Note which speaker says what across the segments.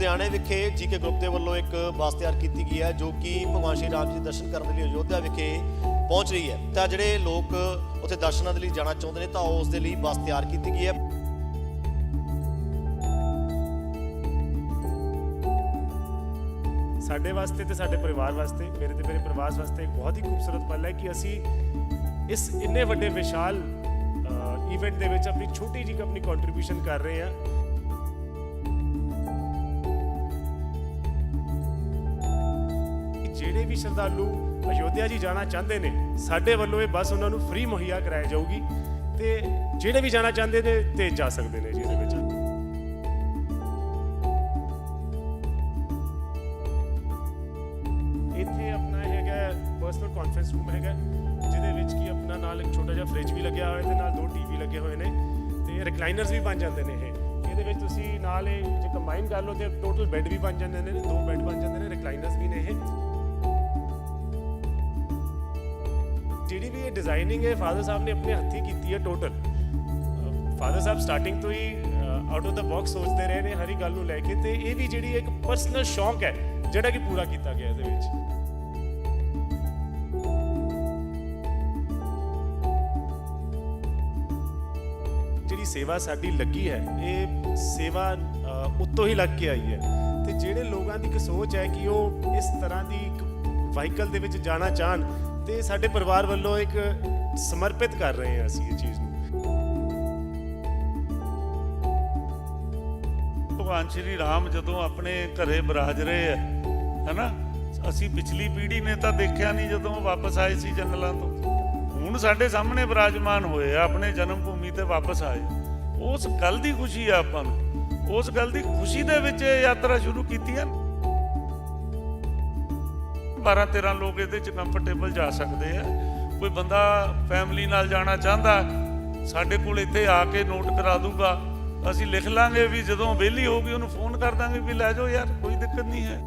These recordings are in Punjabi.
Speaker 1: ਲੁਧਿਆਣੇ ਵਿਖੇ ਜੀਕੇ ਗਰੁੱਪ ਦੇ ਵੱਲੋਂ ਇੱਕ ਬੱਸ ਤਿਆਰ ਕੀਤੀ ਗਈ ਹੈ, ਜੋ ਕਿ ਭਗਵਾਨ ਸ਼੍ਰੀ ਰਾਮ ਜੀ ਦੇ ਦਰਸ਼ਨ ਕਰਨ ਦੇ ਲਈ ਅਯੋਧਿਆ ਵਿਖੇ ਪਹੁੰਚ ਰਹੀ ਹੈ। ਤਾਂ ਜਿਹੜੇ ਲੋਕ ਉੱਥੇ ਦਰਸ਼ਨਾਂ ਦੇ ਲਈ ਜਾਣਾ ਚਾਹੁੰਦੇ ਨੇ, ਤਾਂ ਉਸ ਦੇ ਲਈ ਬੱਸ ਤਿਆਰ ਕੀਤੀ ਗਈ ਹੈ।
Speaker 2: ਸਾਡੇ ਵਾਸਤੇ ਤੇ ਸਾਡੇ ਪਰਿਵਾਰ ਵਾਸਤੇ, ਮੇਰੇ ਤੇ ਮੇਰੇ ਪਰਿਵਾਰ ਵਾਸਤੇ ਇੱਕ ਬਹੁਤ ਹੀ ਖੂਬਸੂਰਤ ਪਲ ਹੈ ਕਿ ਅਸੀਂ ਇਸ ਇੰਨੇ ਵੱਡੇ ਵਿਸ਼ਾਲ ਇਵੈਂਟ ਦੇ ਵਿੱਚ ਆਪਣੀ ਛੋਟੀ ਜਿਹੀ ਆਪਣੀ ਕੰਟਰੀਬਿਊਸ਼ਨ ਕਰ ਰਹੇ ਹਾਂ। ਜਿਹੜੇ ਵੀ ਸ਼ਰਧਾਲੂ ਅਯੋਧਿਆ ਜੀ ਜਾਣਾ ਚਾਹੁੰਦੇ ਨੇ, ਸਾਡੇ ਵੱਲੋਂ ਇਹ ਬੱਸ ਉਹਨਾਂ ਨੂੰ ਫ੍ਰੀ ਮੁਹੱਈਆ ਕਰਾਈ ਜਾਊਗੀ ਤੇ ਜਿਹੜੇ ਵੀ ਜਾਣਾ ਚਾਹੁੰਦੇ ਨੇ ਤੇ ਜਾ ਸਕਦੇ ਨੇ ਜੀ ਇਹਦੇ ਵਿੱਚ। ਇੱਥੇ ਆਪਣਾ ਹੈਗਾ ਪਰਸਨਲ ਕਾਨਫਰੰਸ ਰੂਮ ਹੈਗਾ ਜਿਹਦੇ ਵਿੱਚ ਕੀ ਆਪਣਾ ਨਾਲ ਇੱਕ ਛੋਟਾ ਜਿਹਾ ਫ੍ਰਿਜ ਵੀ ਲੱਗਿਆ ਹੋਇਆ ਤੇ ਨਾਲ ਦੋ ਟੀਵੀ ਲੱਗੇ ਹੋਏ ਨੇ ਤੇ ਰਿਕਲਾਈਨਰਸ ਵੀ ਬਣ ਜਾਂਦੇ ਨੇ ਇਹ। ਇਹਦੇ ਵਿੱਚ ਤੁਸੀਂ ਨਾਲ ਇਹ ਜੇ ਕੰਬਾਈਨ ਕਰ ਲਓ ਤੇ ਟੋਟਲ ਬੈੱਡ ਵੀ ਬਣ ਜਾਂਦੇ ਨੇ, ਦੋ ਬੈੱਡ ਬਣ ਜਾਂਦੇ ਨੇ ਰਿਕਲਾਈਨਰਸ ਵੀ ਨੇ ਇਹ। ਡਿਜ਼ਾਈਨਿੰਗ ਹੈ ਫਾਦਰ ਸਾਹਿਬ ਨੇ ਆਪਣੇ ਹੱਥੀਂ ਕੀਤੀ ਹੈ ਟੋਟਲ ਫਾਦਰ ਸਾਹਿਬ ਸਟਾਰਟਿੰਗ ਤੋਂ ਹੀ ਆਊਟ ਆਫ ਦਾ ਬਾਕਸ ਸੋਚਦੇ ਰਹੇ ਨੇ ਹਰੀ ਗੱਲ ਨੂੰ ਲੈ ਕੇ ਤੇ ਇਹ ਵੀ ਜਿਹੜੀ ਇੱਕ ਪਰਸਨਲ ਸ਼ੌਂਕ ਹੈ ਜਿਹੜਾ ਕਿ ਪੂਰਾ ਕੀਤਾ ਗਿਆ ਇਹਦੇ ਵਿੱਚ ਜਿਹੜੀ ਸੇਵਾ ਸਾਡੀ ਲੱਗੀ ਹੈ ਇਹ ਸੇਵਾ ਉੱਤੋਂ ਹੀ ਲੱਗ ਕੇ ਆਈ ਹੈ ਤੇ ਜਿਹੜੇ ਲੋਕਾਂ ਦੀ ਇੱਕ ਸੋਚ ਹੈ ਕਿ ਉਹ ਇਸ ਤਰ੍ਹਾਂ ਦੀ ਇੱਕ ਵਾਹੀਕਲ ਦੇ ਵਿੱਚ ਜਾਣਾ ਚਾਹਣ ਤੇ ਸਾਡੇ ਪਰਿਵਾਰ ਵੱਲੋਂ ਇੱਕ ਸਮਰਪਿਤ ਕਰ ਰਹੇ ਹਾਂ ਅਸੀਂ ਇਹ ਚੀਜ਼ ਨੂੰ।
Speaker 3: ਭਗਵਾਨ ਸ਼੍ਰੀ ਰਾਮ ਜਦੋਂ ਆਪਣੇ ਘਰੇ ਬਰਾਜ ਰਹੇ ਹੈ, ਹੈਨਾ? ਅਸੀਂ ਪਿਛਲੀ ਪੀੜ੍ਹੀ ਨੇ ਤਾਂ ਦੇਖਿਆ ਨਹੀਂ ਜਦੋਂ ਵਾਪਸ ਆਏ ਸੀ ਜੰਗਲਾਂ ਤੋਂ। ਹੁਣ ਸਾਡੇ ਸਾਹਮਣੇ ਬਿਰਾਜਮਾਨ ਹੋਏ ਆ, ਆਪਣੇ ਜਨਮ ਭੂਮੀ ਤੇ ਵਾਪਸ ਆਏ। ਉਸ ਗੱਲ ਦੀ ਖੁਸ਼ੀ ਆ ਆਪਾਂ ਨੂੰ। ਉਸ ਗੱਲ ਦੀ ਖੁਸ਼ੀ ਦੇ ਵਿੱਚ ਇਹ ਯਾਤਰਾ ਸ਼ੁਰੂ ਕੀਤੀ ਹੈ। 12 13 ਲੋਕ ਇਹਦੇ ਚ ਕੰਫਰਟੇਬਲ ਜਾ ਸਕਦੇ ਆ। ਕੋਈ ਬੰਦਾ ਫੈਮਿਲੀ ਨਾਲ ਜਾਣਾ ਚਾਹੁੰਦਾ, ਸਾਡੇ ਕੋਲ ਇੱਥੇ ਆ ਕੇ ਨੋਟ ਕਰਾ ਦੂਗਾ। ਅਸੀਂ ਲਿਖ ਲਾਂਗੇ ਵੀ ਜਦੋਂ ਵਿਹਲੀ ਹੋਊਗੀ ਉਹਨੂੰ ਫੋਨ ਕਰ ਦਾਂਗੇ ਵੀ ਲੈ ਜਾਓ ਯਾਰ, ਕੋਈ ਦਿੱਕਤ ਨਹੀਂ ਹੈ।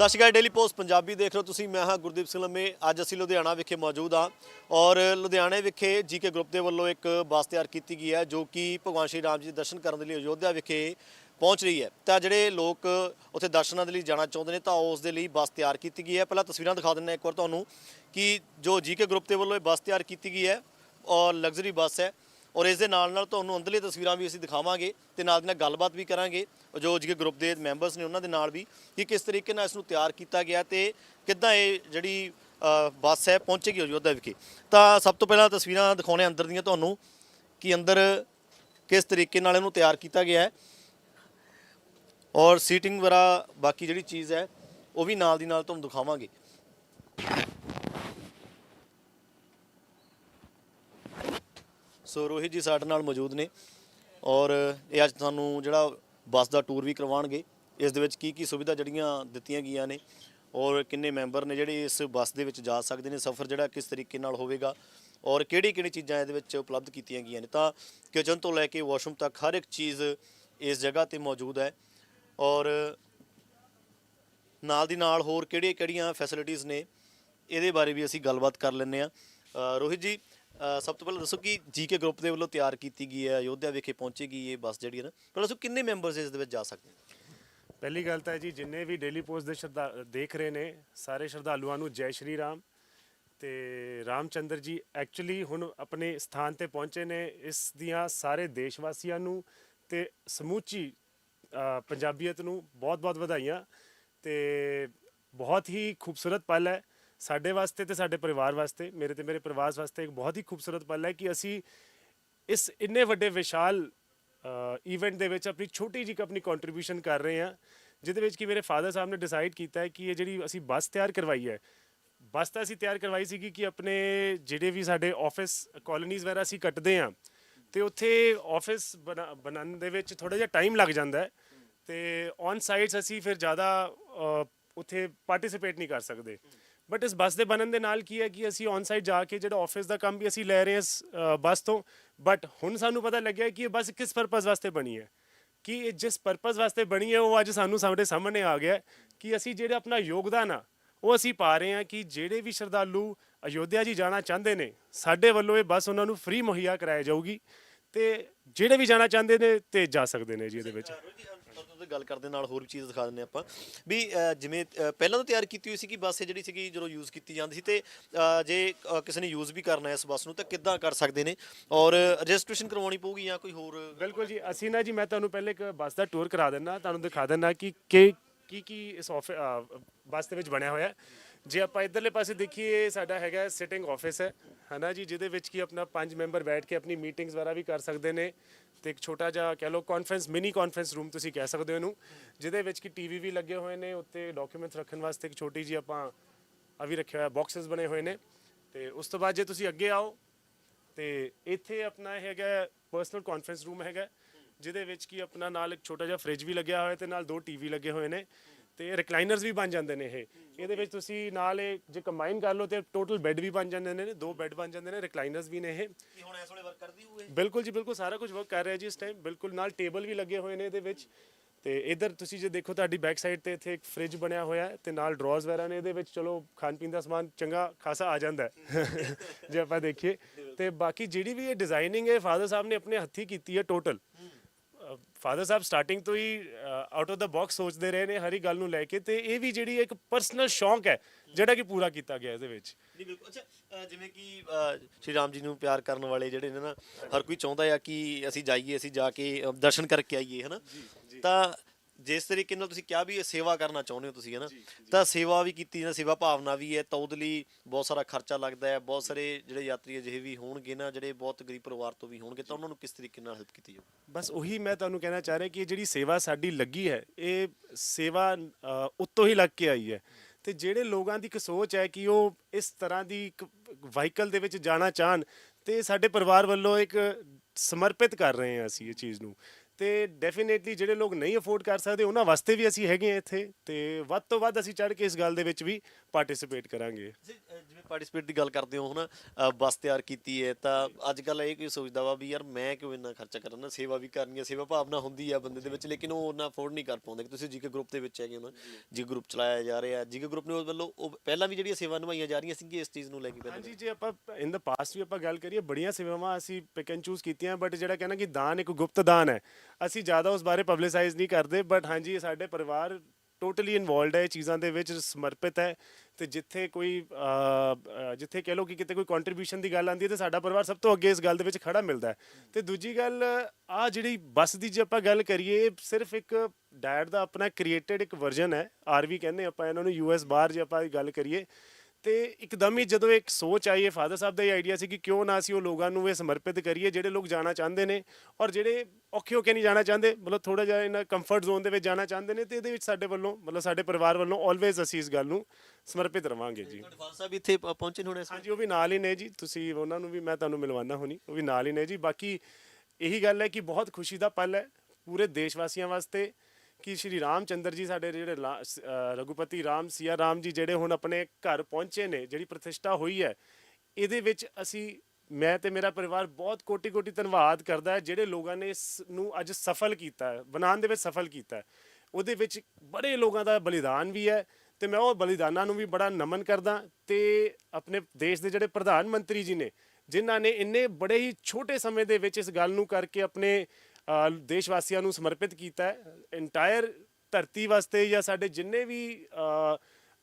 Speaker 1: ਸਤਿ ਸ਼੍ਰੀ ਅਕਾਲ ਡੇਲੀ ਪੋਸਟ ਪੰਜਾਬੀ ਦੇਖ ਰਹੇ ਹੋ ਤੁਸੀਂ, ਮੈਂ ਹਾਂ ਗੁਰਦੀਪ ਸਿੰਘ ਲੰਮੇ। ਅੱਜ ਅਸੀਂ ਲੁਧਿਆਣਾ ਵਿਖੇ ਮੌਜੂਦ ਹਾਂ ਔਰ ਲੁਧਿਆਣੇ ਵਿਖੇ ਜੀਕੇ ਗਰੁੱਪ ਦੇ ਵੱਲੋਂ ਇੱਕ ਬੱਸ ਤਿਆਰ ਕੀਤੀ ਗਈ ਹੈ, ਜੋ ਕਿ ਭਗਵਾਨ ਸ਼੍ਰੀ ਰਾਮ ਜੀ ਦੇ ਦਰਸ਼ਨ ਕਰਨ ਦੇ ਲਈ ਅਯੋਧਿਆ ਵਿਖੇ ਪਹੁੰਚ ਰਹੀ ਹੈ। ਤਾਂ ਜਿਹੜੇ ਲੋਕ ਉੱਥੇ ਦਰਸ਼ਨਾਂ ਦੇ ਲਈ ਜਾਣਾ ਚਾਹੁੰਦੇ ਨੇ, ਤਾਂ ਉਸ ਦੇ ਲਈ ਬੱਸ ਤਿਆਰ ਕੀਤੀ ਗਈ ਹੈ। ਪਹਿਲਾਂ ਤਸਵੀਰਾਂ ਦਿਖਾ ਦਿੰਦੇ ਹਾਂ ਇੱਕ ਵਾਰ ਤੁਹਾਨੂੰ ਕਿ ਜੋ ਜੀਕੇ ਗਰੁੱਪ ਦੇ ਵੱਲੋਂ ਇਹ ਬੱਸ ਤਿਆਰ ਕੀਤੀ ਗਈ ਹੈ ਔਰ ਲਗਜ਼ਰੀ ਬੱਸ ਹੈ। ਔਰ ਇਸ ਦੇ ਨਾਲ ਨਾਲ ਤੁਹਾਨੂੰ ਅੰਦਰਲੀ ਤਸਵੀਰਾਂ ਵੀ ਅਸੀਂ ਦਿਖਾਵਾਂਗੇ ਤੇ ਨਾਲ ਦੀ ਨਾਲ ਗੱਲਬਾਤ ਵੀ ਕਰਾਂਗੇ। ਜੋ ਜਿਹੜੇ ਗਰੁੱਪ ਦੇ ਮੈਂਬਰਸ ਨੇ ਉਹਨਾਂ ਦੇ ਨਾਲ ਵੀ ਕਿ ਕਿਸ ਤਰੀਕੇ ਨਾਲ ਇਸ ਨੂੰ ਤਿਆਰ ਕੀਤਾ ਗਿਆ ਤੇ ਕਿੱਦਾਂ ਇਹ ਜਿਹੜੀ ਬੱਸ ਹੈ ਪਹੁੰਚੇਗੀ ਅਯੋਧਿਆ ਵਿਖੇ। ਤਾਂ ਸਭ ਤੋਂ ਪਹਿਲਾਂ ਤਸਵੀਰਾਂ ਦਿਖਾਉਣੇ ਅੰਦਰ ਦੀਆਂ ਤੁਹਾਨੂੰ ਕਿ ਅੰਦਰ ਕਿਸ ਤਰੀਕੇ ਨਾਲ ਇਹਨੂੰ ਤਿਆਰ ਕੀਤਾ ਗਿਆ ਹੈ। ਔਰ ਸੀਟਿੰਗ ਵਗੈਰਾ ਬਾਕੀ ਜਿਹੜੀ ਚੀਜ਼ ਹੈ, ਉਹ ਵੀ ਨਾਲ ਦੀ ਨਾਲ ਤੁਹਾਨੂੰ ਦਿਖਾਵਾਂਗੇ। ਸੋ ਰੋਹਿਤ ਜੀ ਸਾਡੇ ਨਾਲ ਮੌਜੂਦ ਨੇ ਔਰ ਇਹ ਅੱਜ ਤੁਹਾਨੂੰ ਜਿਹੜਾ ਬੱਸ ਦਾ ਟੂਰ ਵੀ ਕਰਵਾਉਣਗੇ, ਇਸ ਦੇ ਵਿੱਚ ਕੀ ਕੀ ਸੁਵਿਧਾ ਜਿਹੜੀਆਂ ਦਿੱਤੀਆਂ ਗਈਆਂ ਨੇ ਔਰ ਕਿੰਨੇ ਮੈਂਬਰ ਨੇ ਜਿਹੜੇ ਇਸ ਬੱਸ ਦੇ ਵਿੱਚ ਜਾ ਸਕਦੇ ਨੇ, ਸਫ਼ਰ ਜਿਹੜਾ ਕਿਸ ਤਰੀਕੇ ਨਾਲ ਹੋਵੇਗਾ ਔਰ ਕਿਹੜੀ ਕਿਹੜੀ ਚੀਜ਼ਾਂ ਇਹਦੇ ਵਿੱਚ ਉਪਲਬਧ ਕੀਤੀਆਂ ਗਈਆਂ ਨੇ। ਤਾਂ ਕਿਚਨ ਤੋਂ ਲੈ ਕੇ ਵਾਸ਼ਰੂਮ ਤੱਕ ਹਰ ਇੱਕ ਚੀਜ਼ ਇਸ ਜਗ੍ਹਾ ਤੇ ਮੌਜੂਦ ਹੈ ਔਰ ਨਾਲ ਦੀ ਨਾਲ ਹੋਰ ਕਿਹੜੀਆਂ ਕਿਹੜੀਆਂ ਫੈਸਿਲਿਟੀਆਂ ਨੇ, ਇਹਦੇ ਬਾਰੇ ਵੀ ਅਸੀਂ ਗੱਲਬਾਤ ਕਰ ਲੈਂਦੇ ਆ ਰੋਹਿਤ ਜੀ ਸਭ ਤੋਂ ਪਹਿਲਾਂ ਦੱਸੋ ਕਿ ਜੀਕੇ ਗਰੁੱਪ ਦੇ ਵੱਲੋਂ ਤਿਆਰ ਕੀਤੀ ਗਈ ਹੈ ਅਯੋਧਿਆ ਵਿਖੇ ਪਹੁੰਚੇਗੀ ਇਹ ਬੱਸ ਜਿਹੜੀ ਹੈ ਨਾ। ਪਹਿਲਾਂ ਦੱਸੋ ਕਿੰਨੇ ਮੈਂਬਰਸ ਇਸ ਦੇ ਵਿੱਚ ਜਾ ਸਕਦੇ ਨੇ?
Speaker 2: ਪਹਿਲੀ ਗੱਲ ਤਾਂ ਹੈ ਜੀ ਜਿੰਨੇ ਵੀ ਡੇਲੀ ਪੋਸਟ ਦੇ ਸ਼ਰਧਾ ਦੇਖ ਰਹੇ ਨੇ ਸਾਰੇ ਸ਼ਰਧਾਲੂਆਂ ਨੂੰ ਜੈ ਸ਼੍ਰੀ ਰਾਮ ਤੇ ਰਾਮਚੰਦਰ ਜੀ ਐਕਚੁਅਲੀ ਹੁਣ ਆਪਣੇ ਸਥਾਨ ਤੇ ਪਹੁੰਚੇ ਨੇ ਇਸ ਦੀਆਂ ਸਾਰੇ ਦੇਸ਼ ਵਾਸੀਆਂ ਨੂੰ ਤੇ ਸਮੂਚੀ ਅ, ਪੰਜਾਬੀਅਤ ਨੂੰ ਬਹੁਤ-ਬਹੁਤ ਵਧਾਈਆਂ ਤੇ ਬਹੁਤ ਹੀ ਖੂਬਸੂਰਤ ਪਲ ਹੈ। ਸਾਡੇ ਵਾਸਤੇ ਤੇ ਸਾਡੇ ਪਰਿਵਾਰ ਵਾਸਤੇ, ਮੇਰੇ ਤੇ ਮੇਰੇ ਪਰਿਵਾਰ ਵਾਸਤੇ ਇੱਕ ਬਹੁਤ ਹੀ ਖੂਬਸੂਰਤ ਪਲ ਹੈ ਕਿ ਅਸੀਂ ਇਸ ਇੰਨੇ ਵੱਡੇ ਵਿਸ਼ਾਲ ਇਵੈਂਟ ਦੇ ਵਿੱਚ ਆਪਣੀ ਛੋਟੀ ਜਿਹੀ ਆਪਣੀ ਕੰਟਰੀਬਿਊਸ਼ਨ ਕਰ ਰਹੇ ਹਾਂ, ਜਿਹਦੇ ਵਿੱਚ ਕਿ ਮੇਰੇ ਫਾਦਰ ਸਾਹਿਬ ਨੇ ਡਿਸਾਈਡ ਕੀਤਾ ਹੈ ਕਿ ਇਹ ਜਿਹੜੀ ਅਸੀਂ ਬੱਸ ਤਿਆਰ ਕਰਵਾਈ ਹੈ, ਬੱਸ ਤਾਂ ਅਸੀਂ ਤਿਆਰ ਕਰਵਾਈ ਸੀਗੀ ਕਿ ਆਪਣੇ ਜਿਹੜੇ ਵੀ ਸਾਡੇ ਆਫਿਸ ਕਾਲੋਨੀਜ਼ ਵਗੈਰਾ ਅਸੀਂ ਕੱਟਦੇ ਹਾਂ, ਤੇ ਉੱਥੇ ਆਫਿਸ ਬਣਾਉਣ ਦੇ ਵਿੱਚ ਥੋੜਾ ਜਿਹਾ ਟਾਈਮ ਲੱਗ ਜਾਂਦਾ ਹੈ, ਤੇ ਔਨ ਸਾਈਟਸ ਅਸੀਂ ਫਿਰ ਜ਼ਿਆਦਾ ਉੱਥੇ ਪਾਰਟਿਸਿਪੇਟ ਨਹੀਂ ਕਰ ਸਕਦੇ। ਬਟ ਇਸ ਬੱਸ ਦੇ ਬਣਨ ਦੇ ਨਾਲ ਕੀ ਹੈ ਕਿ ਅਸੀਂ ਔਨ ਸਾਈਟ ਜਾ ਕੇ ਜਿਹੜਾ ਆਫਿਸ ਦਾ ਕੰਮ ਵੀ ਅਸੀਂ ਲੈ ਰਹੇ ਹਾਂ ਇਸ ਅ, ਬੱਸ ਤੋਂ। ਬਟ ਹੁਣ ਸਾਨੂੰ ਪਤਾ ਲੱਗਿਆ ਕਿ ਇਹ ਬੱਸ ਕਿਸ ਪਰਪਸ ਵਾਸਤੇ ਬਣੀ ਹੈ। ਕਿ ਇਹ ਜਿਸ ਪਰਪਸ ਵਾਸਤੇ ਬਣੀ ਹੈ ਉਹ ਅੱਜ ਸਾਨੂੰ ਸਾਡੇ ਸਾਹਮਣੇ ਆ ਗਿਆ ਹੈ ਕਿ ਅਸੀਂ ਜਿਹੜਾ ਆਪਣਾ ਯੋਗਦਾਨ ਆ ਉਹ ਅਸੀਂ ਪਾ ਰਹੇ ਹਾਂ ਕਿ ਜਿਹੜੇ ਵੀ ਸ਼ਰਧਾਲੂ ਅਯੋਧਿਆ ਜੀ ਜਾਣਾ ਚਾਹੁੰਦੇ ਨੇ ਸਾਡੇ ਵੱਲੋਂ ਇਹ ਬੱਸ ਉਹਨਾਂ ਨੂੰ ਫ੍ਰੀ ਮੁਹੱਈਆ ਕਰਾਈ ਜਾਊਗੀ ਤੇ ਜਿਹੜੇ ਵੀ ਜਾਣਾ ਚਾਹੁੰਦੇ ਨੇ ਤੇ ਜਾ ਸਕਦੇ ਨੇ ਜੀ ਇਹਦੇ ਵਿੱਚ।
Speaker 1: ਤੋਂ ਗੱਲ ਕਰਦੇ ਨਾਲ ਹੋਰ ਵੀ ਚੀਜ਼ ਦਿਖਾ ਦਿੰਦੇ ਆਪਾਂ। ਵੀ ਅ, ਜਿਵੇਂ ਅ, ਪਹਿਲਾਂ ਤਾਂ ਤਿਆਰ ਕੀਤੀ ਹੋਈ ਸੀ ਕਿ ਬੱਸ ਇਹ ਜਿਹੜੀ ਸੀਗੀ ਜਦੋਂ ਯੂਜ਼ ਕੀਤੀ ਜਾਂਦੀ ਸੀ ਤੇ ਅ, ਜੇ ਅ, ਕਿਸੇ ਨੇ ਯੂਜ਼ ਵੀ ਕਰਨਾ ਹੈ ਇਸ ਬੱਸ ਨੂੰ ਤਾਂ ਕਿੱਦਾਂ ਕਰ ਸਕਦੇ ਨੇ? ਔਰ ਰਜਿਸਟ੍ਰੇਸ਼ਨ ਕਰਵਾਉਣੀ ਪਊਗੀ ਜਾਂ ਕੋਈ ਹੋਰ
Speaker 2: ਬਿਲਕੁਲ ਜੀ। ਅਸੀਂ ਨਾ ਜੀ ਮੈਂ ਤੁਹਾਨੂੰ ਪਹਿਲੇ ਇੱਕ ਬੱਸ ਦਾ ਟੂਰ ਕਰਾ ਦਿੰਦਾ ਤੁਹਾਨੂੰ ਦਿਖਾ ਦਿੰਦਾ ਕਿ ਕਿ ਕੀ ਕੀ ਇਸ ਆਫਿਸ ਬੱਸ ਦੇ ਵਿੱਚ ਬਣਿਆ ਹੋਇਆ ਹੈ। ਜੇ ਆਪਾਂ ਇਧਰਲੇ ਪਾਸੇ ਦੇਖੀਏ, ਸਾਡਾ ਹੈਗਾ ਸਿਟਿੰਗ ਆਫਿਸ ਹੈ। ਹਨਾ ਜੀ? ਜਿਹਦੇ ਵਿੱਚ ਕੀ ਆਪਣਾ ਪੰਜ ਮੈਂਬਰ ਬੈਠ ਕੇ ਆਪਣੀ ਮੀਟਿੰਗਸ ਵਗੈਰਾ ਵੀ ਕਰ ਸਕਦੇ ਨੇ। ਤੇ ਇੱਕ ਛੋਟਾ ਜਿਹਾ ਕਹਿ ਲਓ ਕਾਨਫਰੰਸ ਮਿਨੀ ਕਾਨਫਰੰਸ ਰੂਮ ਤੁਸੀਂ ਕਹਿ ਸਕਦੇ ਹੋ ਇਹਨੂੰ। ਜਿਹਦੇ ਵਿੱਚ ਕੀ ਟੀਵੀ ਵੀ ਲੱਗੇ ਹੋਏ ਨੇ। ਉੱਤੇ ਡਾਕੂਮੈਂਟਸ ਰੱਖਣ ਵਾਸਤੇ ਇੱਕ ਛੋਟੀ ਜੀ ਆਪਾਂ ਆ ਵੀ ਰੱਖਿਆ ਹੋਇਆ ਬਾਕਸਸ ਬਣੇ ਹੋਏ ਨੇ। ਤੇ ਉਸ ਤੋਂ ਬਾਅਦ ਜੇ ਤੁਸੀਂ ਅੱਗੇ ਆਓ, ਤੇ ਇੱਥੇ ਆਪਣਾ ਹੈਗਾ ਪਰਸਨਲ ਕਾਨਫਰੰਸ ਰੂਮ ਹੈਗਾ। ਜਿਹਦੇ ਵਿੱਚ ਕੀ ਆਪਣਾ ਨਾਲ ਇੱਕ ਛੋਟਾ ਜਿਹਾ ਫ੍ਰਿਜ ਵੀ ਲੱਗਿਆ ਹੋਇਆ ਤੇ ਨਾਲ ਦੋ ਟੀਵੀ ਲੱਗੇ ਹੋਏ ਨੇ ਤੇ ਰਿਕਲਾਈਨਰਸ ਵੀ ਬਣ ਜਾਂਦੇ ਨੇ ਇਹ। ਇਹਦੇ ਵਿੱਚ ਤੁਸੀਂ ਨਾਲ ਇਹ ਜੇ ਕੰਬਾਈਨ ਕਰ ਲਓ ਤੇ ਟੋਟਲ ਬੈੱਡ ਵੀ ਬਣ ਜਾਂਦੇ ਨੇ ਦੋ ਬੈੱਡ ਬਣ ਜਾਂਦੇ ਨੇ ਰਿਕਲਾਈਨਰਸ ਵੀ ਨੇ ਇਹ।
Speaker 1: ਕੀ ਹੁਣ ਇਸ ਵੇਲੇ ਵਰਕ ਕਰਦੀ ਇਹ?
Speaker 2: ਬਿਲਕੁਲ ਜੀ ਬਿਲਕੁਲ ਸਾਰਾ ਕੁਝ ਵਰਕ ਕਰ ਰਿਹਾ ਜੀ ਇਸ ਟਾਈਮ ਬਿਲਕੁਲ ਨਾਲ ਟੇਬਲ ਵੀ ਲੱਗੇ ਹੋਏ ਨੇ ਇਹਦੇ ਵਿੱਚ। ਤੇ ਇਧਰ ਤੁਸੀਂ ਜੇ ਦੇਖੋ ਤੁਹਾਡੀ ਬੈਕ ਸਾਈਡ ਤੇ ਇੱਥੇ ਇੱਕ ਫ੍ਰਿਜ ਬਣਿਆ ਹੋਇਆ ਹੈ ਤੇ ਨਾਲ ਡਰਾਜ਼ ਵਗੈਰਾ ਨੇ ਇਹਦੇ ਵਿੱਚ। ਚਲੋ ਖਾਣ ਪੀਣ ਦਾ ਸਮਾਨ ਚੰਗਾ ਖਾਸਾ ਆ ਜਾਂਦਾ ਹੈ। ਜੇ ਆਪਾਂ ਦੇਖੀਏ। ਤੇ ਬਾਕੀ ਜਿਹੜੀ ਵੀ ਇਹ ਡਿਜ਼ਾਈਨਿੰਗ ਹੈ ਫਾਦਰ ਸਾਹਿਬ ਨੇ ਆਪਣੇ ਹੱਥੀ ਕੀਤੀ ਹੈ ਟੋਟਲ ਫਾਦਰ ਸਾਹਿਬ ਸਟਾਰਟਿੰਗ ਤੋਂ ਹੀ ਆਊਟ ਆਫ ਦਾ ਬਾਕਸ ਸੋਚਦੇ ਰਹੇ ਨੇ ਹਰ ਇੱਕ ਗੱਲ ਨੂੰ ਲੈ ਕੇ ਤੇ ਇਹ ਵੀ ਜਿਹੜੀ ਇੱਕ ਪਰਸਨਲ ਸ਼ੌਂਕ ਹੈ ਜਿਹੜਾ ਕਿ ਪੂਰਾ ਕੀਤਾ ਗਿਆ ਇਹਦੇ ਵਿੱਚ।
Speaker 1: ਨਹੀਂ ਬਿਲਕੁਲ। ਅੱਛਾ ਜਿਵੇਂ ਕਿ ਸ਼੍ਰੀ ਰਾਮ ਜੀ ਨੂੰ ਪਿਆਰ ਕਰਨ ਵਾਲੇ ਜਿਹੜੇ ਨੇ ਨਾ ਹਰ ਕੋਈ ਚਾਹੁੰਦਾ ਆ ਕਿ ਅਸੀਂ ਜਾਈਏ ਅਸੀਂ ਜਾ ਕੇ ਦਰਸ਼ਨ ਕਰਕੇ ਆਈਏ ਹਨਾ? ਤਾਂ ਜਿਸ ਤਰੀਕੇ ਨਾਲ ਤੁਸੀਂ ਕਿਹਾ ਵੀ ਇਹ ਸੇਵਾ ਕਰਨਾ ਚਾਹੁੰਦੇ ਹੋ ਤੁਸੀਂ ਹਨਾ ਤਾਂ ਸੇਵਾ ਵੀ ਕੀਤੀ ਨਾ ਸੇਵਾ ਭਾਵਨਾ ਵੀ ਹੈ ਤਾਂ ਉਹਦੇ ਲਈ ਬਹੁਤ ਸਾਰਾ ਖਰਚਾ ਲੱਗਦਾ ਹੈ ਬਹੁਤ ਸਾਰੇ ਜਿਹੜੇ ਯਾਤਰੀ ਅਜਿਹੇ ਵੀ ਹੋਣਗੇ ਨਾ ਜਿਹੜੇ ਬਹੁਤ ਗਰੀਬ ਪਰਿਵਾਰ ਤੋਂ ਵੀ ਹੋਣਗੇ ਤਾਂ ਉਹਨਾਂ ਨੂੰ ਕਿਸ ਤਰੀਕੇ ਨਾਲ ਹੈਲਪ ਕੀਤੀ ਜਾਊ?
Speaker 2: ਬਸ ਉਹੀ ਮੈਂ ਤੁਹਾਨੂੰ ਕਹਿਣਾ ਚਾਹ ਰਿਹਾ ਕਿ ਇਹ ਜਿਹੜੀ ਸੇਵਾ ਸਾਡੀ ਲੱਗੀ ਹੈ ਇਹ ਸੇਵਾ ਉੱਤੋਂ ਹੀ ਲੱਗ ਕੇ ਆਈ ਹੈ। ਤੇ ਜਿਹੜੇ ਲੋਕਾਂ ਦੀ ਇੱਕ ਸੋਚ ਹੈ ਕਿ ਉਹ ਇਸ ਤਰ੍ਹਾਂ ਦੀ ਇੱਕ ਵਾਹੀਕਲ ਦੇ ਵਿੱਚ ਜਾਣਾ ਚਾਹਣ ਤੇ ਸਾਡੇ ਪਰਿਵਾਰ ਵੱਲੋਂ ਇੱਕ ਸਮਰਪਿਤ ਕਰ ਰਹੇ ਹਾਂ ਅਸੀਂ ਇਹ ਚੀਜ਼ ਨੂੰ। ਤੇ ਡੈਫੀਨੇਟਲੀ ਜਿਹੜੇ ਲੋਕ ਨਹੀਂ ਅਫੋਰਡ ਕਰ ਸਕਦੇ ਉਹਨਾਂ ਵਾਸਤੇ ਵੀ ਅਸੀਂ ਹੈਗੇ ਹਾਂ ਇੱਥੇ ਤੇ ਵੱਧ ਤੋਂ ਵੱਧ ਅਸੀਂ ਚੜ ਕੇ ਇਸ ਗੱਲ ਦੇ ਵਿੱਚ ਵੀ ਪਾਰਟਿਸਿਪੇਟ ਕਰਾਂਗੇ।
Speaker 1: ਅ, ਜਿਵੇਂ ਪਾਰਟਿਸਿਪੇਟ ਦੀ ਗੱਲ ਕਰਦੇ ਹੋ ਹਨਾ ਅ, ਬੱਸ ਤਿਆਰ ਕੀਤੀ ਹੈ ਤਾਂ ਅੱਜ ਕੱਲ ਇਹ ਕੋਈ ਸੋਚਦਾ ਵਾ ਵੀ ਯਾਰ ਮੈਂ ਕਿਉਂ ਇੰਨਾ ਖਰਚਾ ਕਰਨਾ ਸੇਵਾ ਵੀ ਕਰਨੀ ਹੈ ਸੇਵਾ ਭਾਵਨਾ ਹੁੰਦੀ ਆ ਬੰਦੇ ਦੇ ਵਿੱਚ ਲੇਕਿਨ ਉਹ ਉਹਨਾਂ ਅਫੋਰਡ ਨਹੀਂ ਕਰ ਪਾਉਂਦੇ। ਤੁਸੀਂ ਜੀਕੇ ਗਰੁੱਪ ਦੇ ਵਿੱਚ ਹੈਗੇ ਹੋ ਜੀ ਗਰੁੱਪ ਚਲਾਇਆ ਜਾ ਰਿਹਾ ਜੀਕੇ ਗਰੁੱਪ ਨੇ ਉਸ ਵੱਲੋਂ ਉਹ ਪਹਿਲਾਂ ਵੀ ਜਿਹੜੀਆਂ ਸੇਵਾ ਨਿਭਾਈਆਂ ਜਾ ਰਹੀਆਂ ਸੀ ਇਸ ਚੀਜ਼ ਨੂੰ ਲੈ ਕੇ ਪਹਿਲਾਂ
Speaker 2: ਹਾਂਜੀ ਜੇ ਆਪਾਂ ਇਨ ਦਾ ਪਾਸਟ ਵੀ ਆਪਾਂ ਗੱਲ ਕਰੀਏ ਬੜੀਆਂ ਸੇਵਾਵਾਂ ਅਸੀਂ ਪਿਕ ਐਂਡ ਚੂਜ਼ ਕੀਤੀਆਂ ਬਟ ਜਿਹੜਾ ਕਹਿੰਦਾ ਕਿ ਦਾਨ ਇੱਕ ਗੁਪਤ ਦਾਨ ਹੈ ਅਸੀਂ ਜ਼ਿਆਦਾ ਉਸ ਬਾਰੇ ਪਬਲਿਸਾਈਜ਼ ਨਹੀਂ ਕਰਦੇ ਬਟ ਹਾਂਜੀ ਸਾਡੇ ਪਰਿਵਾਰ ਟੋਟਲੀ ਇਨਵੋਲਡ ਹੈ ਇਹ ਚੀਜ਼ਾਂ ਦੇ ਵਿੱਚ ਸਮਰਪਿਤ ਹੈ ਤੇ ਜਿੱਥੇ ਕੋਈ ਅਹ, ਅਹ, ਜਿੱਥੇ ਕਹਿ ਲਓ ਕਿ ਕਿਤੇ ਕੋਈ ਕੰਟਰੀਬਿਊਸ਼ਨ ਦੀ ਗੱਲ ਆਉਂਦੀ ਹੈ ਤੇ ਸਾਡਾ ਪਰਿਵਾਰ ਸਭ ਤੋਂ ਅੱਗੇ ਇਸ ਗੱਲ ਦੇ ਵਿੱਚ ਖੜਾ ਮਿਲਦਾ ਹੈ। ਤੇ ਦੂਜੀ ਗੱਲ ਆ ਜਿਹੜੀ ਬੱਸ ਦੀ ਜੇ ਆਪਾਂ ਗੱਲ ਕਰੀਏ ਇਹ ਸਿਰਫ ਇੱਕ ਡਾਇਟ ਦਾ ਆਪਣਾ ਕ੍ਰੀਏਟਡ ਇੱਕ ਵਰਜ਼ਨ ਹੈ ਆਰਵੀ ਕਹਿੰਦੇ ਆਪਾਂ ਇਹਨਾਂ ਨੂੰ ਯੂਐਸ ਬਾਹਰ ਜੇ ਆਪਾਂ ਗੱਲ ਕਰੀਏ ਤੇ ਇੱਕਦਮ ਹੀ ਜਦੋਂ ਇੱਕ ਸੋਚ ਆਈ ਹੈ ਫਾਦਰ ਸਾਹਿਬ ਦਾ ਇਹ ਆਈਡੀਆ ਸੀ ਕਿ ਕਿਉਂ ਨਾ ਅਸੀਂ ਉਹ ਲੋਕਾਂ ਨੂੰ ਇਹ ਸਮਰਪਿਤ ਕਰੀਏ ਜਿਹੜੇ ਲੋਕ ਜਾਣਾ ਚਾਹੁੰਦੇ ਨੇ ਔਰ ਜਿਹੜੇ ਔਖੇ ਹੋ ਕੇ ਨਹੀਂ ਜਾਣਾ ਚਾਹੁੰਦੇ ਮਤਲਬ ਥੋੜਾ ਜਿਹਾ ਇਹਨਾਂ ਕੰਫਰਟ ਜ਼ੋਨ ਦੇ ਵਿੱਚ ਜਾਣਾ ਚਾਹੁੰਦੇ ਨੇ ਤੇ ਇਹਦੇ ਵਿੱਚ ਸਾਡੇ ਵੱਲੋਂ ਮਤਲਬ ਸਾਡੇ ਪਰਿਵਾਰ ਵੱਲੋਂ ਆਲਵੇਜ਼ ਅਸੀਂ ਇਸ ਗੱਲ ਨੂੰ ਸਮਰਪਿਤ ਰਵਾਂਗੇ ਜੀ।
Speaker 1: ਤੁਹਾਡੇ ਫਾਦਰ ਸਾਹਿਬ ਇੱਥੇ ਪ- ਪਹੁੰਚੇ ਨੇ ਹੁਣ ਇਸ
Speaker 2: ਹਾਂਜੀ ਉਹ ਵੀ ਨਾਲ ਹੀ ਨੇ ਜੀ ਤੁਸੀਂ ਉਹਨਾਂ ਨੂੰ ਵੀ ਮੈਂ ਤੁਹਾਨੂੰ ਮਿਲਵਾਨਾ ਹੋਣੀ ਉਹ ਵੀ ਨਾਲ ਹੀ ਨੇ ਜੀ। ਬਾਕੀ ਇਹੀ ਗੱਲ ਹੈ ਕਿ ਬਹੁਤ ਖੁਸ਼ੀ ਦਾ ਪਲ ਹੈ ਪੂਰੇ ਦੇਸ਼ ਵਾਸੀਆਂ ਵਾਸਤੇ। ਕਿ ਸ਼੍ਰੀ ਰਾਮ ਚੰਦਰ ਜੀ ਸਾਡੇ ਜਿਹੜੇ ਲਾ- ਸ- ਅਹ ਰਘੁਪਤੀ ਰਾਮ, ਸੀਆ ਰਾਮ ਜੀ ਜਿਹੜੇ ਹੁਣ ਆਪਣੇ ਘਰ ਪਹੁੰਚੇ ਨੇ, ਜਿਹੜੀ ਪ੍ਰਤਿਸ਼ਠਾ ਹੋਈ ਹੈ, ਇਹਦੇ ਵਿੱਚ ਅਸੀਂ, ਮੈਂ ਤੇ ਮੇਰਾ ਪਰਿਵਾਰ ਬਹੁਤ ਕੋਟੀ ਕੋਟੀ ਧੰਨਵਾਦ ਕਰਦਾ ਹੈ, ਜਿਹੜੇ ਲੋਕਾਂ ਨੇ ਇਸ ਨੂੰ ਅੱਜ ਸਫਲ ਕੀਤਾ ਹੈ, ਬਣਾਉਣ ਦੇ ਵਿੱਚ ਸਫਲ ਕੀਤਾ ਹੈ। ਉਹਦੇ ਵਿੱਚ ਬੜੇ ਲੋਕਾਂ ਦਾ ਬਲੀਦਾਨ ਵੀ ਹੈ ਤੇ ਮੈਂ ਉਹ ਬਲੀਦਾਨਾਂ ਨੂੰ ਵੀ ਬੜਾ ਨਮਨ ਕਰਦਾ ਤੇ ਆਪਣੇ ਦੇਸ਼ ਦੇ ਜਿਹੜੇ ਪ੍ਰਧਾਨ ਮੰਤਰੀ ਜੀ ਨੇ, ਜਿਨ੍ਹਾਂ ਨੇ ਇੰਨੇ ਬੜੇ ਹੀ ਛੋਟੇ ਸਮੇਂ ਦੇ ਵਿੱਚ ਇਸ ਗੱਲ ਨੂੰ ਕਰਕੇ ਆਪਣੇ ਅਹ, ਦੇਸ਼ ਵਾਸੀਆਂ ਨੂੰ ਸਮਰਪਿਤ ਕੀਤਾ ਹੈ। ਇੰਟਾਇਰ ਧਰਤੀ ਵਾਸਤੇ ਜਾਂ ਸਾਡੇ ਜਿੰਨੇ ਵੀ ਅਹ,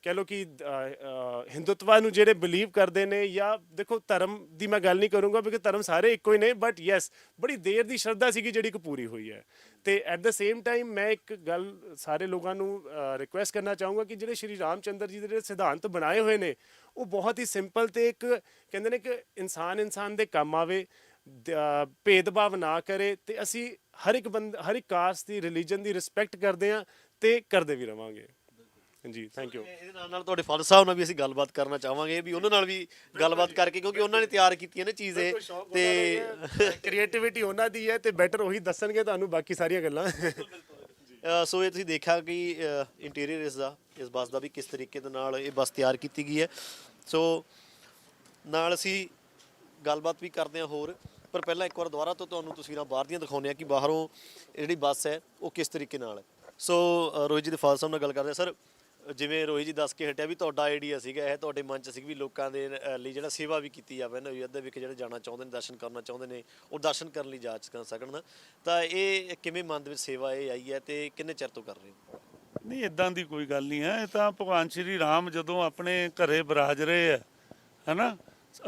Speaker 2: ਕਹਿ ਲੋ ਕਿ ਅਹ, ਅਹ, ਹਿੰਦੁੱਤਵਾ ਨੂੰ ਜਿਹੜੇ ਬਿਲੀਵ ਕਰਦੇ ਨੇ ਜਾਂ ਦੇਖੋ ਧਰਮ ਦੀ ਮੈਂ ਗੱਲ ਨਹੀਂ ਕਰੂੰਗਾ ਕਿਉਂਕਿ ਧਰਮ ਸਾਰੇ ਇੱਕੋ ਹੀ ਨੇ ਬਟ ਯੈਸ ਬੜੀ ਦੇਰ ਦੀ ਸ਼ਰਧਾ ਸੀਗੀ ਜਿਹੜੀ ਕਿ ਪੂਰੀ ਹੋਈ ਹੈ। ਤੇ ਐਟ ਦ ਸੇਮ ਟਾਈਮ ਮੈਂ ਇੱਕ ਗੱਲ ਸਾਰੇ ਲੋਕਾਂ ਨੂੰ ਰਿਕੁਐਸਟ ਕਰਨਾ ਚਾਹੂੰਗਾ ਕਿ ਜਿਹੜੇ ਸ਼੍ਰੀ ਰਾਮਚੰਦਰ ਜੀ ਦੇ ਜਿਹੜੇ ਸਿਧਾਂਤ ਬਣਾਏ ਹੋਏ ਨੇ ਉਹ ਬਹੁਤ ਹੀ ਸਿੰਪਲ ਤੇ ਇੱਕ ਕਹਿੰਦੇ ਨੇ ਕਿ ਇਨਸਾਨ ਇਨਸਾਨ ਦੇ ਕੰਮ ਆਵੇ। ਭੇਦਭਾਵ ਨਾ ਕਰੇ ਤੇ ਅਸੀਂ ਹਰ ਇੱਕ ਬੰਦ ਹਰ ਇੱਕ ਕਾਸਟ ਦੀ ਰਿਲੀਜਨ ਦੀ ਰਿਸਪੈਕਟ ਕਰਦੇ ਆ ਤੇ ਕਰਦੇ ਵੀ ਰਵਾਂਗੇ। ਜੀ ਥੈਂਕ ਯੂ
Speaker 1: ਇਹਦੇ ਨਾਲ ਨਾਲ ਤੁਹਾਡੇ ਫਾਦਰ ਸਾਹਿਬ ਨਾਲ ਵੀ ਅਸੀਂ ਗੱਲਬਾਤ ਕਰਨਾ ਚਾਹਾਂਗੇ ਵੀ ਉਹਨਾਂ ਨਾਲ ਵੀ ਗੱਲਬਾਤ ਕਰਕੇ ਕਿਉਂਕਿ ਉਹਨਾਂ ਨੇ ਤਿਆਰ ਕੀਤੀਆਂ ਨੇ ਚੀਜ਼ ਇਹ ਤੇ
Speaker 2: ਕ੍ਰੀਏਟੀਵਿਟੀ ਉਹਨਾਂ ਦੀ ਹੈ ਤੇ ਬੈਟਰ ਉਹੀ ਦੱਸਣਗੇ ਤੁਹਾਨੂੰ ਬਾਕੀ ਸਾਰੀਆਂ ਗੱਲਾਂ।
Speaker 1: ਸੋ ਇਹ ਤੁਸੀਂ ਦੇਖਿਆ ਕਿ ਇੰਟੀਰੀਅਰ ਇਸ ਦਾ ਇਸ ਬੱਸ ਦਾ ਵੀ ਕਿਸ ਤਰੀਕੇ ਦੇ ਨਾਲ ਇਹ ਬੱਸ ਤਿਆਰ ਕੀਤੀ ਗਈ ਹੈ। ਸੋ ਨਾਲ ਅਸੀਂ ਗੱਲਬਾਤ ਵੀ ਕਰਦੇ ਹਾਂ ਹੋਰ। ਪਰ ਪਹਿਲਾਂ ਇੱਕ ਵਾਰ ਦੁਬਾਰਾ ਤੋਂ ਤੁਹਾਨੂੰ ਤਸਵੀਰਾਂ ਬਾਹਰ ਦੀਆਂ ਦਿਖਾਉਂਦੇ ਆ ਕਿ ਬਾਹਰੋਂ ਜਿਹੜੀ ਬੱਸ ਹੈ, ਉਹ ਕਿਸ ਤਰੀਕੇ ਨਾਲ ਹੈ। ਸੋ ਰੋਹਿਤ ਜੀ ਦੇ ਫਾਦਰ ਸਾਹਿਬ ਨਾਲ ਗੱਲ ਕਰਦੇ ਹਾਂ। ਸਰ ਜਿਵੇਂ ਰੋਹਿਤ ਜੀ ਦੱਸ ਕੇ ਹਟਿਆ ਵੀ ਤੁਹਾਡਾ ਆਈਡੀਆ ਸੀਗਾ, ਇਹ ਤੁਹਾਡੇ ਮਨ ਚ ਸੀ ਵੀ ਲੋਕਾਂ ਦੇ ਲਈ ਜਿਹੜਾ ਸੇਵਾ ਵੀ ਕੀਤੀ ਜਾਵੇ ਨਾ ਅਯੋਧਿਆ ਵਿਖੇ ਜਿਹੜੇ ਜਾਣਾ ਚਾਹੁੰਦੇ ਨੇ, ਦਰਸ਼ਨ ਕਰਨਾ ਚਾਹੁੰਦੇ ਨੇ, ਉਹ ਦਰਸ਼ਨ ਕਰਨ ਲਈ ਜਾ ਸਕਣ ਤਾਂ ਇਹ ਕਿਵੇਂ ਮਨ ਦੇ ਵਿੱਚ ਸੇਵਾ ਇਹ ਆਈ ਹੈ ਤੇ ਕਿੰਨੇ ਚਿਰ ਤੋਂ ਕਰ ਰਹੇ ਹੋ?
Speaker 3: ਨਹੀਂ ਇਦਾਂ ਦੀ ਕੋਈ ਗੱਲ ਨਹੀਂ ਹੈ। ਇਹ ਤਾਂ ਭਗਵਾਨ ਸ਼੍ਰੀ ਰਾਮ ਜਦੋਂ ਆਪਣੇ ਘਰੇ ਬਰਾਜ ਰਹੇ ਆ ਹੈਨਾ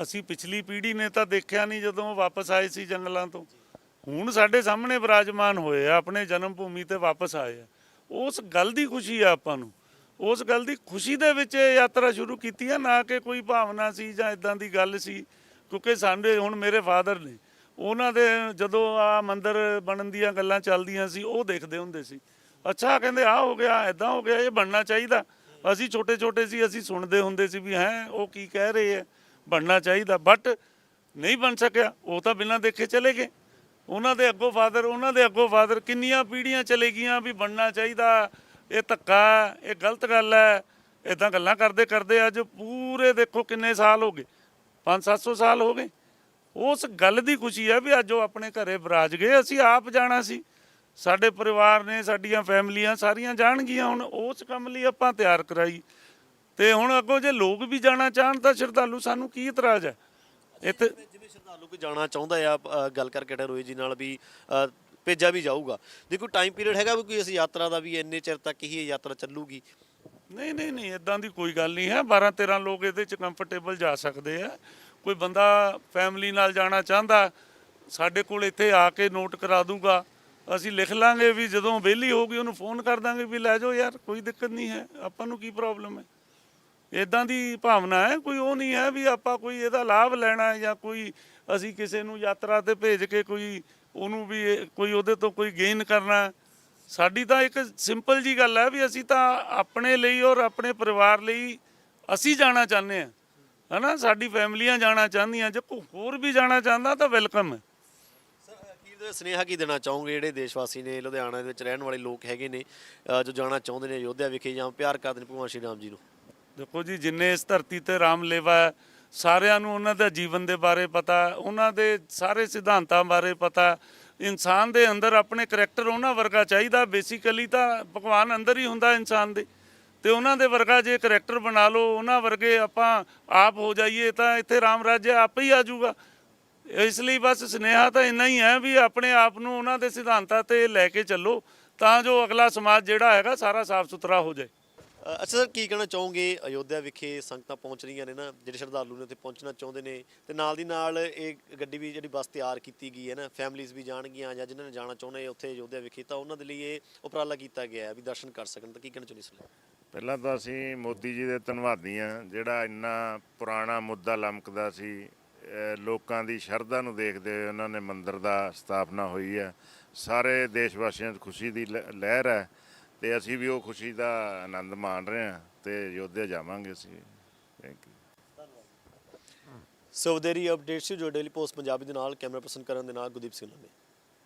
Speaker 3: ਅਸੀਂ ਪਿਛਲੀ ਪੀੜ੍ਹੀ ਨੇ ਤਾਂ ਦੇਖਿਆ ਨਹੀਂ ਜਦੋਂ ਉਹ ਵਾਪਸ ਆਏ ਸੀ ਜੰਗਲਾਂ ਤੋਂ। ਹੁਣ ਸਾਡੇ ਸਾਹਮਣੇ ਵਿਰਾਜਮਾਨ ਹੋਏ ਆ, ਆਪਣੇ ਜਨਮ ਭੂਮੀ ਤੇ ਵਾਪਸ ਆਏ ਆ। ਉਸ ਗੱਲ ਦੀ ਖੁਸ਼ੀ ਆ ਆਪਾਂ ਨੂੰ। ਉਸ ਗੱਲ ਦੀ ਖੁਸ਼ੀ ਦੇ ਵਿੱਚ ਇਹ ਯਾਤਰਾ ਸ਼ੁਰੂ ਕੀਤੀ ਆ, ਨਾ ਕਿ ਕੋਈ ਭਾਵਨਾ ਸੀ ਜਾਂ ਇਦਾਂ ਦੀ ਗੱਲ ਸੀ, ਕਿਉਂਕਿ ਸਾਡੇ ਹੁਣ ਮੇਰੇ ਫਾਦਰ ਨੇ, ਉਹਨਾਂ ਦੇ ਜਦੋਂ ਆ ਮੰਦਿਰ ਬਣਨ ਦੀਆਂ ਗੱਲਾਂ ਚੱਲਦੀਆਂ ਸੀ, ਉਹ ਦੇਖਦੇ ਹੁੰਦੇ ਸੀ। ਅੱਛਾ, ਕਹਿੰਦੇ ਆ ਹੋ ਗਿਆ ਐਦਾਂ ਹੋ ਗਿਆ, ਇਹ ਬਣਨਾ ਚਾਹੀਦਾ। ਅਸੀਂ ਛੋਟੇ ਛੋਟੇ ਸੀ, ਅਸੀਂ ਸੁਣਦੇ ਹੁੰਦੇ ਸੀ ਵੀ ਹੈ, ਉਹ ਕੀ ਕਹਿ ਰਹੇ ਆ। ਬਣਨਾ ਚਾਹੀਦਾ ਬਟ ਨਹੀਂ ਬਣ ਸਕਿਆ, ਉਹ ਤਾਂ ਬਿਨਾਂ ਦੇਖੇ ਚਲੇ ਗਏ। ਉਹਨਾਂ ਦੇ ਅੱਗੋਂ ਫਾਦਰ ਉਹਨਾਂ ਦੇ ਅੱਗੋਂ ਫਾਦਰ ਕਿੰਨੀਆਂ ਪੀੜ੍ਹੀਆਂ ਚਲੇ ਗਈਆਂ ਵੀ ਬਣਨਾ ਚਾਹੀਦਾ, ਇਹ ਧੱਕਾ, ਇਹ ਗਲਤ ਗੱਲ ਹੈ ਇਦਾਂ ਗੱਲਾਂ ਕਰਦੇ ਕਰਦੇ ਅੱਜ ਪੂਰੇ ਦੇਖੋ ਕਿੰਨੇ ਸਾਲ ਹੋ ਗਏ 5-700 ਸਾਲ ਹੋ ਗਏ। ਉਸ ਗੱਲ ਦੀ ਖੁਸ਼ੀ ਹੈ ਵੀ ਅੱਜ ਉਹ ਆਪਣੇ ਘਰੇ ਬਰਾਜ ਗਏ, ਅਸੀਂ ਆਪ ਜਾਣਾ ਸੀ। ਸਾਡੇ ਪਰਿਵਾਰ ਨੇ, ਸਾਡੀਆਂ ਫੈਮਲੀਆਂ ਸਾਰੀਆਂ ਜਾਣਗੀਆਂ, ਹੁਣ ਉਸ ਕੰਮ ਲਈ ਆਪਾਂ ਤਿਆਰ ਕਰਾਈ। ਤੇ ਹੁਣ ਅੱਗੋਂ ਜੇ ਲੋਕ ਵੀ ਜਾਣਾ ਚਾਹਣ ਤਾਂ ਸ਼ਰਧਾਲੂ ਸਾਨੂੰ ਕੀ ਇਤਰਾਜ਼ ਹੈ? ਇੱਥੇ
Speaker 1: ਜਿਵੇਂ ਸ਼ਰਧਾਲੂ ਕੋਈ ਜਾਣਾ ਚਾਹੁੰਦਾ ਆ ਅ, ਗੱਲ ਕਰਕੇ ਰੋਹੀ ਜੀ ਨਾਲ ਵੀ ਅ, ਭੇਜਿਆ ਵੀ ਜਾਊਗਾ। ਦੇਖੋ ਟਾਈਮ ਪੀਰੀਅਡ ਹੈਗਾ ਵੀ ਕੋਈ ਇਸ ਯਾਤਰਾ ਦਾ ਵੀ ਇੰਨੇ ਚਿਰ ਤੱਕ ਹੀ ਇਹ ਯਾਤਰਾ ਚੱਲੂਗੀ।
Speaker 3: ਨਹੀਂ ਨਹੀਂ ਨਹੀਂ ਇਦਾਂ ਦੀ ਕੋਈ ਗੱਲ ਨਹੀਂ ਹੈ। 12 13 ਲੋਕ ਇਹਦੇ ਚ ਕੰਫਰਟੇਬਲ ਜਾ ਸਕਦੇ ਆ ਕੋਈ ਬੰਦਾ ਫੈਮਿਲੀ ਨਾਲ ਜਾਣਾ ਚਾਹੁੰਦਾ ਸਾਡੇ ਕੋਲ ਇੱਥੇ ਆ ਕੇ ਨੋਟ ਕਰਾ ਦੂਗਾ। ਅਸੀਂ ਲਿਖ ਲਾਂਗੇ ਵੀ ਜਦੋਂ ਵਿਹਲੀ ਹੋਊਗੀ ਉਹਨੂੰ ਫੋਨ ਕਰ ਦਾਂਗੇ ਵੀ ਲੈ ਜਾਓ ਯਾਰ ਕੋਈ ਦਿੱਕਤ ਨਹੀਂ ਹੈ। ਆਪਾਂ ਨੂੰ ਕੀ ਪ੍ਰੋਬਲਮ ਹੈ? ਇਦਾਂ ਦੀ ਭਾਵਨਾ ਹੈ ਕੋਈ ਉਹ ਨਹੀਂ ਹੈ ਵੀ ਆਪਾਂ ਕੋਈ ਇਹਦਾ ਲਾਭ ਲੈਣਾ ਹੈ ਜਾਂ ਕੋਈ ਅਸੀਂ ਕਿਸੇ ਨੂੰ ਯਾਤਰਾ ਤੇ ਭੇਜ ਕੇ ਕੋਈ ਉਹਨੂੰ ਵੀ ਇਹ- ਕੋਈ ਉਹਦੇ ਤੋਂ ਕੋਈ ਗੇਨ ਕਰਨਾ ਸਾਡੀ ਤਾਂ ਇੱਕ ਸਿੰਪਲ ਜੀ ਗੱਲ ਹੈ ਵੀ ਅਸੀਂ ਤਾਂ ਆਪਣੇ ਲਈ ਔਰ ਆਪਣੇ ਪਰਿਵਾਰ ਲਈ ਅਸੀਂ ਜਾਣਾ ਚਾਹੁੰਦੇ ਹਾਂ। ਹਨਾ? ਸਾਡੀ ਫੈਮਲੀਆਂ ਜਾਣਾ ਚਾਹੁੰਦੀਆਂ ਜੇ ਕੋਈ ਹੋਰ ਵੀ ਜਾਣਾ ਚਾਹੁੰਦਾ ਤਾਂ ਵੈਲਕਮ ਹੈ।
Speaker 1: ਸਰ ਅਖੀਰ ਦੇ ਸੁਨੇਹਾ ਕੀ ਦੇਣਾ ਚਾਹੋਗੇ? ਜਿਹੜੇ ਦੇਸ਼ ਵਾਸੀ ਨੇ ਲੁਧਿਆਣਾ ਦੇ ਵਿੱਚ ਰਹਿਣ ਵਾਲੇ ਲੋਕ ਹੈਗੇ ਨੇ ਅ, ਜੋ ਜਾਣਾ ਚਾਹੁੰਦੇ ਨੇ ਅਯੋਧਿਆ ਵਿਖੇ ਜਾਂ ਪਿਆਰ ਕਰਦੇ ਨੇ ਭਗਵਾਨ ਸ਼੍ਰੀ ਰਾਮ ਜੀ ਨੂੰ।
Speaker 3: ਦੇਖੋ ਜੀ, ਜਿੰਨੇ ਇਸ ਧਰਤੀ ਤੇ ਰਾਮ ਲੇਵਾ ਹੈ, ਸਾਰਿਆਂ ਨੂੰ ਉਹਨਾਂ ਦਾ ਜੀਵਨ ਦੇ ਬਾਰੇ ਪਤਾ, ਉਹਨਾਂ ਦੇ ਸਾਰੇ ਸਿਧਾਂਤਾਂ ਬਾਰੇ ਪਤਾ। ਇਨਸਾਨ ਦੇ ਅੰਦਰ ਆਪਣੇ ਕਰੈਕਟਰ ਉਹਨਾਂ ਵਰਗਾ ਚਾਹੀਦਾ ਬੇਸਿਕਲੀ ਤਾਂ ਭਗਵਾਨ ਅੰਦਰ ਹੀ ਹੁੰਦਾ ਇਨਸਾਨ ਦੇ। ਤੇ ਉਹਨਾਂ ਦੇ ਵਰਗਾ ਜੇ ਕਰੈਕਟਰ ਬਣਾ ਲਓ, ਉਹਨਾਂ ਵਰਗੇ ਆਪਾਂ ਆਪ ਹੋ ਜਾਈਏ, ਤਾਂ ਇੱਥੇ ਰਾਮ ਰਾਜ ਆਪ ਹੀ ਆ ਜਾਊਗਾ। ਇਸ ਲਈ ਬਸ ਸੁਨੇਹਾ ਤਾਂ ਇੰਨਾ ਹੀ ਹੈ ਵੀ ਆਪਣੇ ਆਪ ਨੂੰ ਉਹਨਾਂ ਦੇ ਸਿਧਾਂਤਾਂ ਤੇ ਲੈ ਕੇ ਚੱਲੋ, ਤਾਂ ਜੋ ਅਗਲਾ ਸਮਾਜ ਜਿਹੜਾ ਹੈਗਾ ਸਾਰਾ ਸਾਫ਼ ਸੁਥਰਾ ਹੋ ਜਾਏ।
Speaker 1: ਅੱਛਾ ਸਰ, ਕੀ ਕਹਿਣਾ ਚਾਹੋਗੇ? ਅਯੋਧਿਆ ਵਿਖੇ ਸੰਗਤਾਂ ਪਹੁੰਚ ਰਹੀਆਂ ਨੇ ਨਾ, ਜਿਹੜੇ ਸ਼ਰਧਾਲੂ ਨੇ ਉੱਥੇ ਪਹੁੰਚਣਾ ਚਾਹੁੰਦੇ ਨੇ। ਤੇ ਨਾਲ ਦੀ ਨਾਲ ਇਹ ਗੱਡੀ ਵੀ, ਜਿਹੜੀ ਬੱਸ ਤਿਆਰ ਕੀਤੀ ਗਈ ਹੈ ਨਾ ਫੈਮਲੀਆਂ ਵੀ ਜਾਣਗੀਆਂ ਜਾਂ ਜਿਨ੍ਹਾਂ ਨੇ ਜਾਣਾ ਚਾਹੁੰਦੇ ਉੱਥੇ ਅਯੋਧਿਆ ਵਿਖੇ, ਤਾਂ ਉਹਨਾਂ ਦੇ ਲਈ ਇਹ ਉਪਰਾਲਾ ਕੀਤਾ ਗਿਆ ਹੈ ਵੀ ਦਰਸ਼ਨ ਕਰ ਸਕਣ। ਤਾਂ ਕੀ ਕਹਿਣਾ ਚਾਹੁੰਦੇ ਇਸ
Speaker 4: ਪਹਿਲਾਂ ਤਾਂ ਅਸੀਂ ਮੋਦੀ ਜੀ ਦੇ ਧੰਨਵਾਦੀ ਹਾਂ, ਜਿਹੜਾ ਇੰਨਾ ਪੁਰਾਣਾ ਮੁੱਦਾ ਲਮਕਦਾ ਸੀ। ਲੋਕਾਂ ਦੀ ਸ਼ਰਧਾ ਨੂੰ ਦੇਖਦੇ ਹੋਏ ਉਹਨਾਂ ਨੇ ਮੰਦਿਰ ਦਾ ਸਥਾਪਨਾ ਹੋਈ ਹੈ। ਸਾਰੇ ਦੇਸ਼ ਵਾਸੀਆਂ 'ਚ ਖੁਸ਼ੀ ਦੀ ਲਹਿਰ ਹੈ। ਤੇ ਅਸੀਂ ਵੀ ਉਹ ਖੁਸ਼ੀ ਦਾ ਆਨੰਦ ਮਾਣ ਰਹੇ ਹਾਂ ਤੇ ਯੋਧਿਆ ਜਾਵਾਂਗੇ ਅਸੀਂ। ਥੈਂਕ ਯੂ
Speaker 1: ਸੋ ਵਧੇਰੀ ਅਪਡੇਟਸ ਜੋ ਡੇਲੀ ਪੋਸਟ ਪੰਜਾਬੀ ਦੇ ਨਾਲ ਕੈਮਰਾ ਪਰਸਨ ਕਰਨ ਦੇ ਨਾਲ ਗੁਰਦੀਪ ਸਿੰਘ ਲੰਮੇ।